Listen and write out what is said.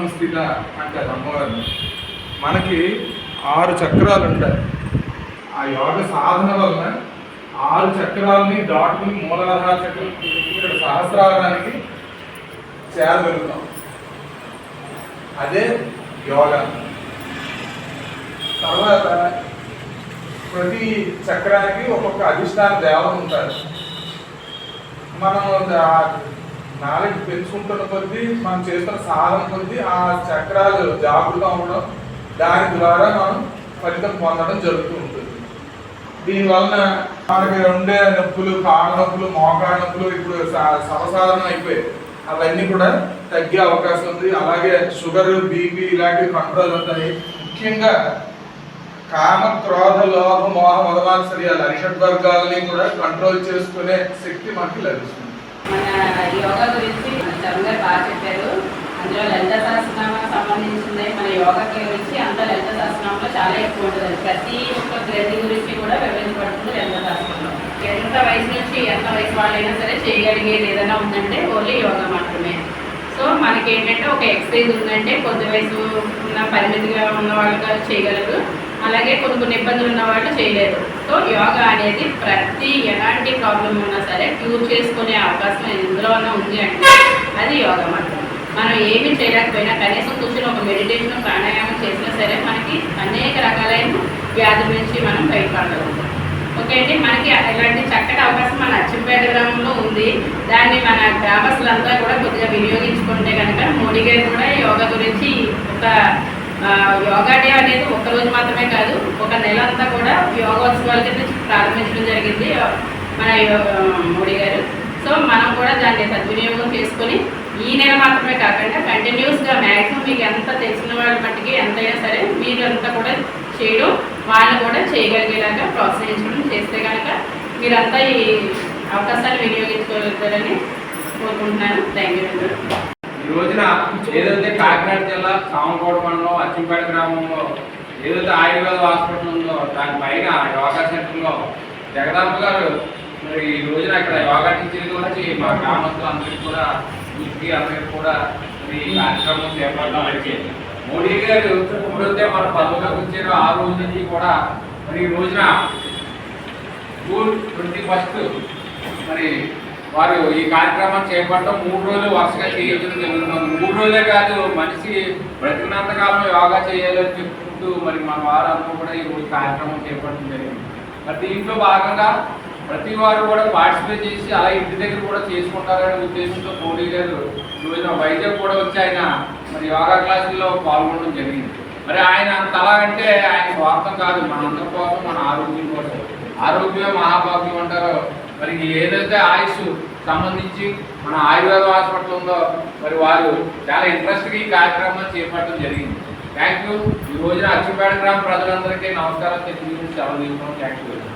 శక్తిగా అంటారు అమ్మవారిని మనకి ఆరు చక్రాలు ఉంటాయి. ఆ యోగ సాధన వలన ఆరు చక్రాలని దాటుకుని మూలాధార చక్రం ఇక్కడ సహస్రానికి చేరగలుగుతాం. అదే యోగా. తర్వాత ప్రతి చక్రానికి ఒక్కొక్క అధిష్టాన దేవత ఉంటారు. మనం నాలెడ్జ్ పెంచుకుంటున్న కొద్దీ మనం చేస్తున్న సాధన కొద్దీ ఆ చక్రాలు జాగృతం అవ్వడం దాని ద్వారా మనం ఫలితం పొందడం జరుగుతూ ఉంటుంది. దీనివలన మనకి ఉండే నొప్పులు కాళ్ళ నొప్పులు మోకాళ్ళ నొప్పులు ఇప్పుడు స- సర్వసాధారణం అయిపోయాయి. అవన్నీ కూడా తగ్గే అవకాశం ఉంది. అలాగే షుగర్ బీపీ ఇలాంటివి కంట్రోల్ ఉంటాయి ముఖ్యంగా కామ క్రోధ లోభ మోహ మదమాత్సర్యాలు అరిషడ్ వర్గాలని కూడా కంట్రోల్ చేసుకునే శక్తి మనకి లభిస్తుంది. అందరు బాగా చెప్పారు. అందులో లలిత సహస్రనామం సంబంధించింది మన యోగాకి గురించి. అంత లలిత సహస్రనామంలో చాలా ఎక్కువ ఉంటుంది. ప్రతి ఒక్క గ్రంథి గురించి కూడా వివరించబడుతుంది లలిత శాస్త్రంలో ఎంత వయసు నుంచి ఎంత వయసు వాళ్ళైనా సరే చేయగలిగేది ఏదైనా ఉందంటే ఓన్లీ యోగా మాత్రమే. సో మనకి ఏంటంటే ఒక ఎక్సర్సైజ్ ఉందంటే కొద్ది వయసు ఉన్న పరిమితిగా ఉన్న వాళ్ళు చేయగలరు. అలాగే కొన్ని కొన్ని ఇబ్బందులు ఉన్న వాళ్ళు చేయలేరు. సో యోగా అనేది ప్రతి ఎలాంటి ప్రాబ్లం ఉన్నా సరే క్యూర్ చేసుకునే అవకాశం ఎందులోనే ఉంది అంటే అది యోగం మాత్రం మనం ఏమి చేయలేకపోయినా కనీసం కూర్చొని ఒక మెడిటేషన్ ప్రాణాయామం చేసినా సరే మనకి అనేక రకాలైన వ్యాధుల నుంచి మనం బయటపడగలుగుతాం. ఓకే అండి? మనకి ఇలాంటి చక్కటి అవకాశం మన అచ్చంపేట గ్రామంలో ఉంది. దాన్ని మన గ్రామస్తులంతా కూడా కొద్దిగా వినియోగించుకుంటే కనుక మోడీ గారు కూడా యోగా గురించి ఒక యోగా డే అనేది ఒక రోజు మాత్రమే కాదు ఒక నెల అంతా కూడా యోగోత్సవాల కింద ప్రారంభించడం జరిగింది. మన మోడీ గారు. సో మనం కూడా దాన్ని సద్వినియోగం చేసుకొని ఈ నెల మాత్రమే కాకుండా కంటిన్యూస్గా మ్యాక్సిమం మీకు ఎంత తెలిసిన వాళ్ళ మట్టికి ఎంతైనా సరే మీరు అంతా కూడా చేయడం వాళ్ళు కూడా చేయగలిగేలాగా ప్రోత్సహించడం చేస్తే కనుక మీరంతా ఈ అవకాశాన్ని వినియోగించుకోగలుగుతారని కోరుకుంటున్నాను. థ్యాంక్ యూ ఈ రోజున ఏదైతే కాకినాడ జిల్లా సామకోట మండలం అచ్చంపేట గ్రామంలో ఏదైతే ఆయుర్వేద హాస్పిటల్ ఉందో దాని పైన యోగా సెంటర్లో జగదాంబ గారు మరి ఈ రోజున ఇక్కడ యోగా టీచర్ గురించి మా గ్రామస్తులందరికీ కూడా ఇంటికి అందరికీ కూడా మరి ఈ కార్యక్రమం చేపట్టడం జరిగింది. మోడీ గారు ఎప్పుడైతే మన పదవిలోకి వచ్చారో ఆ రోజు నుంచి కూడా మరి ఈ రోజున జూన్ ట్వంటీ ఫస్ట్ మరి వారు ఈ కార్యక్రమం చేపట్టడం మూడు రోజులు వరుసగా చేయడం జరుగుతుంది. మూడు రోజులే కాదు మనిషి బ్రతికినంతకాలం యోగా చేయాలని చెప్పుకుంటూ మరి మన వారందరూ కూడా ఈ రోజు కార్యక్రమం చేపట్టడం జరిగింది. మరి దీంట్లో భాగంగా ప్రతి వారు కూడా పార్టిసిపేట్ చేసి అలా ఇంటి దగ్గర కూడా చేసుకుంటారనే ఉద్దేశంతో పోటీ గారు ఈ రోజున వైజాగ్ కూడా వచ్చి ఆయన మరి యోగా క్లాసుల్లో పాల్గొనడం జరిగింది. మరి ఆయన అంత అలా అంటే ఆయన స్వార్థం కాదు మన అందరి కోసం మన ఆరోగ్యం కోసం. ఆరోగ్యమే మహాభాగ్యం అంటారు. మరి ఏదైతే ఆయుష్ సంబంధించి మన ఆయుర్వేద హాస్పిటల్ ఉందో మరి వారు చాలా ఇంట్రెస్ట్గా ఈ కార్యక్రమం చేపట్టడం జరిగింది. థ్యాంక్ యూ ఈ రోజున అచ్చిపేట గ్రామ ప్రజలందరికీ నమస్కారం తెలియజేసి సెలవు తీసుకోవడం థ్యాంక్ యూ